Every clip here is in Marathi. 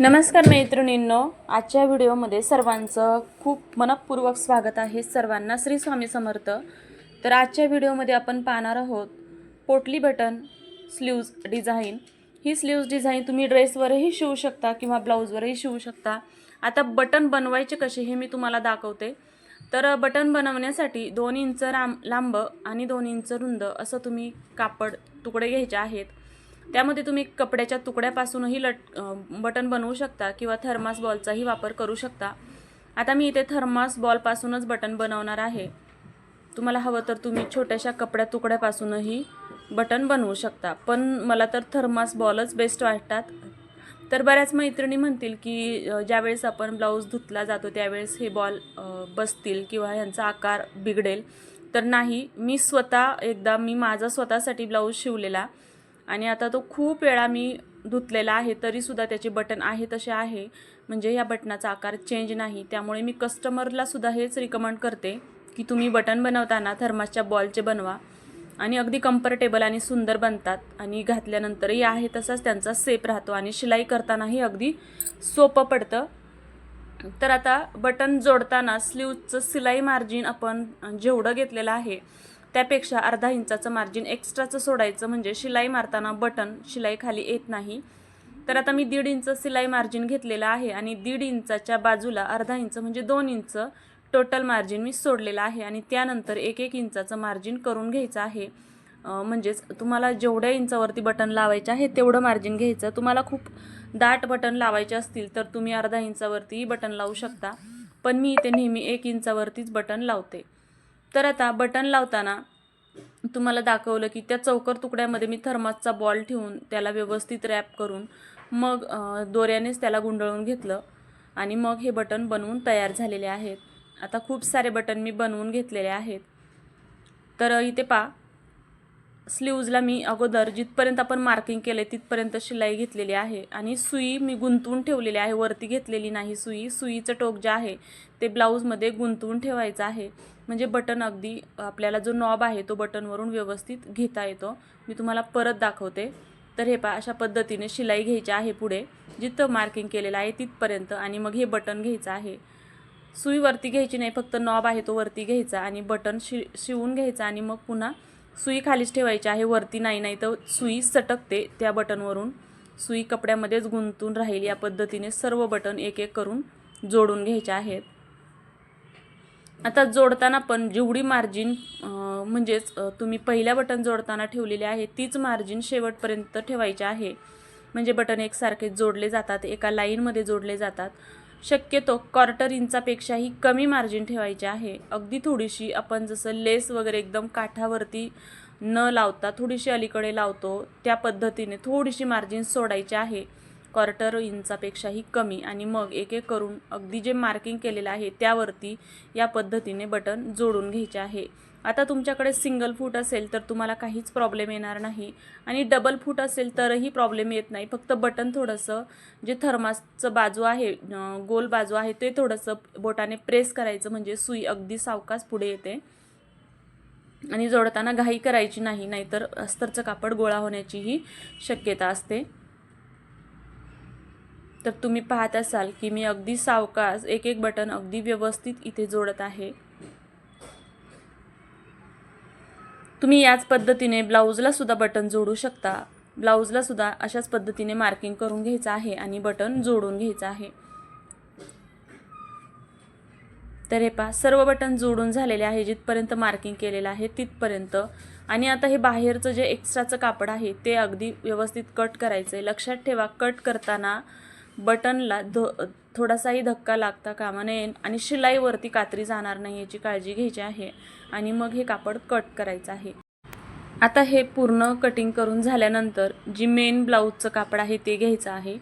नमस्कार मैत्रिणींनो आजच्या व्हिडिओमध्ये सर्वांचं खूप मनपूर्वक स्वागत आहे. सर्वांना श्री स्वामी समर्थ. तर आजच्या व्हिडिओमध्ये आपण पाहणार आहोत पोटली बटन स्लीव्ज डिझाईन. ही स्लीव्ज डिझाईन तुम्ही ड्रेसवरही शिवू शकता किंवा ब्लाऊजवरही शिवू शकता. आता बटन बनवायचे कसे हे मी तुम्हाला दाखवते. तर बटन बनवण्यासाठी दोन इंच राम लांब आणि दोन इंच रुंद असं तुम्ही कापड तुकडे घ्यायचे आहेत. त्यामध्ये तुम्ही कपड्याच्या तुकड्यापासूनही लट बटन बनवू शकता किंवा थर्मास बॉलचाही वापर करू शकता. आता मी इथे थर्मास बॉलपासूनच बटन बनवणार आहे. तुम्हाला हवं तर तुम्ही छोट्याशा कपड्या तुकड्यापासूनही बटन बनवू शकता. पण मला तर थर्मास बॉलच बेस्ट वाटतात. तर बऱ्याच मैत्रिणी म्हणतील की ज्यावेळेस आपण ब्लाऊज धुतला जातो त्यावेळेस हे बॉल बसतील किंवा ह्यांचा आकार बिघडेल. तर नाही मी स्वतः एकदा मी माझा स्वतःसाठी ब्लाऊज शिवलेला. आणि आता तो खूप वेळा मी धुतलेला आहे तरीसुद्धा त्याचे बटन आहे तसे आहे. म्हणजे या बटनाचा आकार चेंज नाही. त्यामुळे मी कस्टमरलासुद्धा हेच रिकमेंड करते की तुम्ही बटन बनवताना थर्मासच्या बॉलचे बनवा आणि अगदी कम्फर्टेबल आणि सुंदर बनतात. आणि घातल्यानंतरही आहे तसाच त्यांचा सेप राहतो आणि शिलाई करतानाही अगदी सोपं पडतं. तर आता बटन जोडताना स्लीवचं सिलाई मार्जिन आपण जेवढं घेतलेलं आहे त्यापेक्षा अर्धा इंचाचं मार्जिन एक्स्ट्राचं सोडायचं म्हणजे शिलाई मारताना बटन शिलाई खाली येत नाही. तर आता मी दीड इंच सिलाई मार्जिन घेतलेलं आहे आणि दीड इंचाच्या बाजूला अर्धा इंच म्हणजे दोन इंच टोटल मार्जिन मी सोडलेलं आहे आणि त्यानंतर एक एक इंचाचं मार्जिन करून घ्यायचं आहे. म्हणजेच तुम्हाला जेवढ्या इंचावरती बटन लावायचे आहे तेवढं मार्जिन घ्यायचं. तुम्हाला खूप दाट बटन लावायचे असतील तर तुम्ही अर्धा इंचावरतीही बटन लावू शकता. पण मी इथे नेहमी एक इंचावरतीच बटन लावते. तर आता बटन लावताना तुम्हाला दाखवलं की त्या चौकर तुकड्यामध्ये मी थर्मासचा बॉल ठेवून त्याला व्यवस्थित रॅप करून मग दोऱ्यानेच त्याला गुंडळून घेतलं आणि मग हे बटन बनवून तयार झालेले आहेत. आता खूप सारे बटन मी बनवून घेतलेले आहेत. तर इथे पा स्लीव्जला मी अगोदर जिथपर्यंत आपण मार्किंग केलं आहे तिथपर्यंत शिलाई घेतलेली आहे. आणि सुई मी गुंतवून ठेवलेली आहे. वरती घेतलेली नाही सुई. सुईचं टोक जे आहे ते ब्लाऊजमध्ये गुंतवून ठेवायचं आहे. म्हणजे बटन अगदी आपल्याला जो नॉब आहे तो बटनवरून व्यवस्थित घेता येतो. मी तुम्हाला परत दाखवते. तर हे पा अशा पद्धतीने शिलाई घ्यायची आहे पुढे. जिथं मार्किंग केलेलं आहे तिथपर्यंत आणि मग हे बटन घ्यायचं आहे. सुई वरती घ्यायची नाही फक्त नॉब आहे तो वरती घ्यायचा आणि बटन शि शिवून घ्यायचा आणि मग पुन्हा सुई खालीच ठेवायची आहे वरती नाही नाही तर सुई सटकते त्या बटनवरून. सुई कपड्यामध्येच गुंतून राहील या पद्धतीने सर्व बटन एक एक करून जोडून घ्यायचे आहेत. आता जोडताना पण जेवढी मार्जिन म्हणजेच तुम्ही पहिल्या बटन जोडताना ठेवलेली आहे तीच मार्जिन शेवटपर्यंत ठेवायची आहे. म्हणजे बटन एकसारखे जोडले जातात एका लाईनमध्ये जोडले जातात. शक्यतो क्वार्टर इंचापेक्षाही कमी मार्जिन ठेवायचे आहे. अगदी थोडीशी आपण जसं लेस वगैरे एकदम काठावरती न लावता थोडीशी अलीकडे लावतो त्या पद्धतीने थोडीशी मार्जिन सोडायची आहे. क्वार्टर इंचापेक्षाही कमी आणि मग एक एक करून अगदी जे मार्किंग केलेलं आहे त्यावरती या पद्धतीने बटन जोडून घ्यायचे आहे. आता तुमच्याकडे सिंगल फूट असेल तर तुम्हाला काहीच प्रॉब्लेम येणार नाही. आणि डबल फूट असेल तरही प्रॉब्लेम येत नाही. फक्त बटन थोडंसं जे थर्मासचं बाजू आहे गोल बाजू आहे ते थोडंसं बोटाने प्रेस करायचं. म्हणजे सुई अगदी सावकाश पुढे येते. आणि जोडताना घाई करायची नाही. नाहीतर अस्तरचं कापड गोळा होण्याचीही शक्यता असते. तर तुम्ही पाहत असाल की मी अगदी सावकास एक एक बटन अगदी व्यवस्थित इथे जोडत आहे. तुम्ही याच पद्धतीने ब्लाऊजला सुद्धा बटन जोडू शकता. ब्लाऊजला सुद्धा अशाच पद्धतीने मार्किंग करून घ्यायचं आहे आणि बटन जोडून घ्यायचं आहे. तर हे पहा सर्व बटन जोडून झालेले आहे जिथपर्यंत मार्किंग केलेलं आहे तिथपर्यंत. आणि आता हे बाहेरचं जे एक्स्ट्राचं कापड आहे ते अगदी व्यवस्थित कट करायचं आहे लक्षात ठेवा कट करताना बटनला ध थोडासाही धक्का लागता कामा नये आणि शिलाईवरती कात्री जाणार नाही याची काळजी घ्यायची आहे आणि मग हे कापड कट करायचं आहे. आता हे पूर्ण कटिंग करून झाल्यानंतर जी मेन ब्लाऊजचं कापड आहे ते घ्यायचं आहे.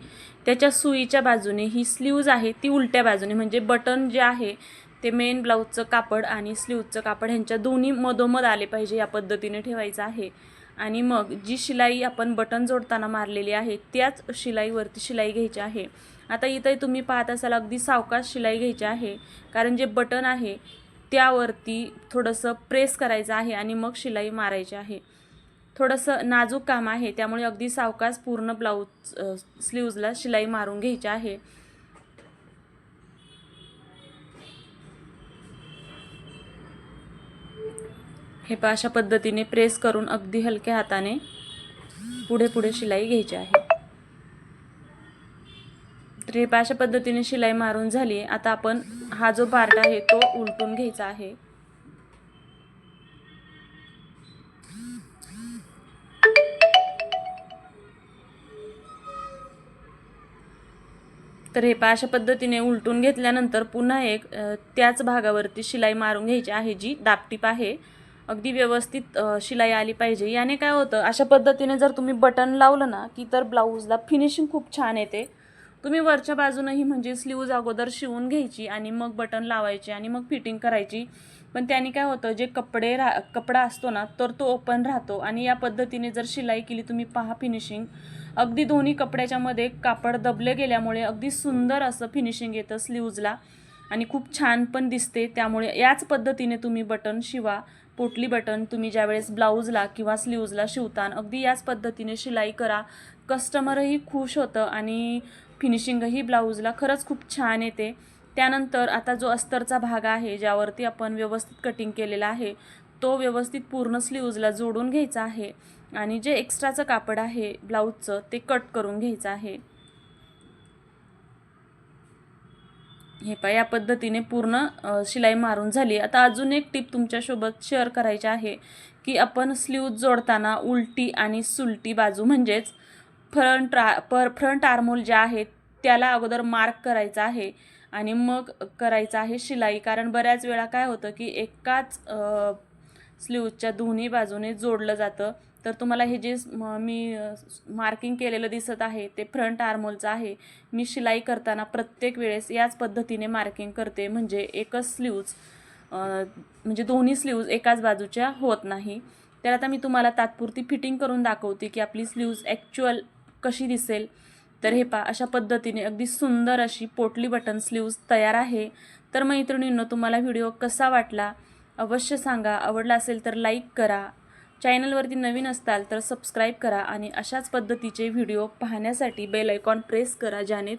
त्याच्या सुईच्या बाजूने ही स्लीव्ज आहे ती उलट्या बाजूने म्हणजे बटन जे आहे ते मेन ब्लाऊजचं कापड आणि स्लीवचं कापड ह्यांच्या दोन्ही मधोमध आले पाहिजे या पद्धतीने ठेवायचं आहे. आणि मग जी शिलाई आपण बटन जोडताना मारलेली आहे त्याच शिलाईवरती शिलाई घ्यायची आहे. आता इथं तुम्ही पाहत असाल अगदी सावकाश शिलाई घ्यायची आहे. कारण जे बटन आहे त्यावरती थोडंसं प्रेस करायचं आहे आणि मग शिलाई मारायची आहे. थोडंसं नाजूक काम आहे त्यामुळे अगदी सावकाश पूर्ण ब्लाऊज स्लीव्जला शिलाई मारून घ्यायची आहे. हे पहा अशा पद्धतीने प्रेस करून अगदी हलक्या हाताने पुढे पुढे शिलाई घ्यायची आहे. तर हे पहा अशा पद्धतीने शिलाई मारून झाली आता आपण हा जो पार्ट आहे तो उलटून घ्यायचा आहे. तर हे पहा अशा पद्धतीने उलटून घेतल्यानंतर पुन्हा एक त्याच भागावरती शिलाई मारून घ्यायची आहे जी दापटीप आहे. अगदी व्यवस्थित शिलाई आली पाहिजे. याने काय होतं अशा पद्धतीने जर तुम्ही बटन लावलं ना की तर ब्लाऊजला फिनिशिंग खूप छान येते. तुम्ही वरच्या बाजूनंही म्हणजे स्लीव्ज अगोदर शिवून घ्यायची आणि मग बटन लावायचे आणि मग फिटिंग करायची. पण त्याने काय होतं जे कपडे रा कपडा असतो ना तर तो ओपन राहतो आणि या पद्धतीने जर शिलाई केली तुम्ही पहा फिनिशिंग. अगदी दोन्ही कपड्याच्यामध्ये कापड दबले गेल्यामुळे अगदी सुंदर असं फिनिशिंग येतं स्लीव्जला आणि खूप छान पण दिसते. त्यामुळे याच पद्धतीने तुम्ही बटन शिवा. पोटली बटन तुम्ही ज्यावेळेस ब्लाऊजला किंवा स्लीव्जला शिवतान अगदी याच पद्धतीने शिलाई करा. कस्टमरही खुश होतं आणि फिनिशिंगही ब्लाऊजला खरंच खूप छान येते. त्यानंतर आता जो अस्तरचा भाग आहे ज्यावरती आपण व्यवस्थित कटिंग केलेला आहे तो व्यवस्थित पूर्ण स्लीव्जला जोडून घ्यायचा आहे. आणि जे एक्स्ट्राचं कापड आहे ब्लाऊजचं ते कट करून घ्यायचं आहे. हे पा या पद्धतीने पूर्ण शिलाई मारून झाली. आता अजून एक टिप तुमच्यासोबत शेअर करायची आहे की आपण स्लीव्ज जोडताना उलटी आणि सुलटी बाजू म्हणजेच फ्रंट रा पर फ्रंट आर्मोल जे आहे त्याला अगोदर मार्क करायचा आहे आणि मग करायचं आहे शिलाई. कारण बऱ्याच वेळा काय होतं की एकाच स्लीवच्या दोन्ही बाजूने जोडलं जातं. तर तुम्हाला हे जे म- मी मार्किंग केलेलं दिसत आहे ते फ्रंट आर्मोलचं आहे. मी शिलाई करताना प्रत्येक वेळेस याच पद्धतीने मार्किंग करते. म्हणजे एकच स्लीव्ज म्हणजे दोन्ही स्लीव्ज एकाच बाजूच्या होत नाही. तर आता मी तुम्हाला तात्पुरती फिटिंग करून दाखवते की आपली स्लीव्ज ॲक्च्युअल कशी दिसेल. तर हे पा अशा पद्धतीने अगदी सुंदर अशी पोटली बटन स्लीव्ज तयार आहे. तर मैत्रिणींनो तुम्हाला व्हिडिओ कसा वाटला अवश्य सांगा. आवडला असेल तर लाईक करा. चॅनलवरती नवीन असताल तर सबस्क्राईब करा आणि अशाच पद्धतीचे व्हिडिओ पाहण्यासाठी बेल आयकॉन प्रेस करा ज्याने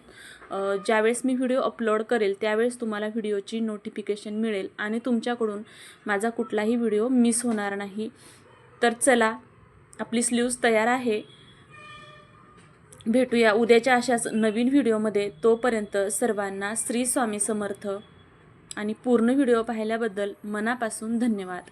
ज्यावेळेस मी व्हिडिओ अपलोड करेल त्यावेळेस तुम्हाला व्हिडिओची नोटिफिकेशन मिळेल आणि तुमच्याकडून माझा कुठलाही व्हिडिओ मिस होणार नाही. तर चला आपली स्लीव्ज तयार आहे. भेटूया उद्याच्या अशाच नवीन व्हिडिओमध्ये तोपर्यंत सर्वांना श्री स्वामी समर्थ. आणि पूर्ण व्हिडिओ पाहिल्याबद्दल मनापासून धन्यवाद.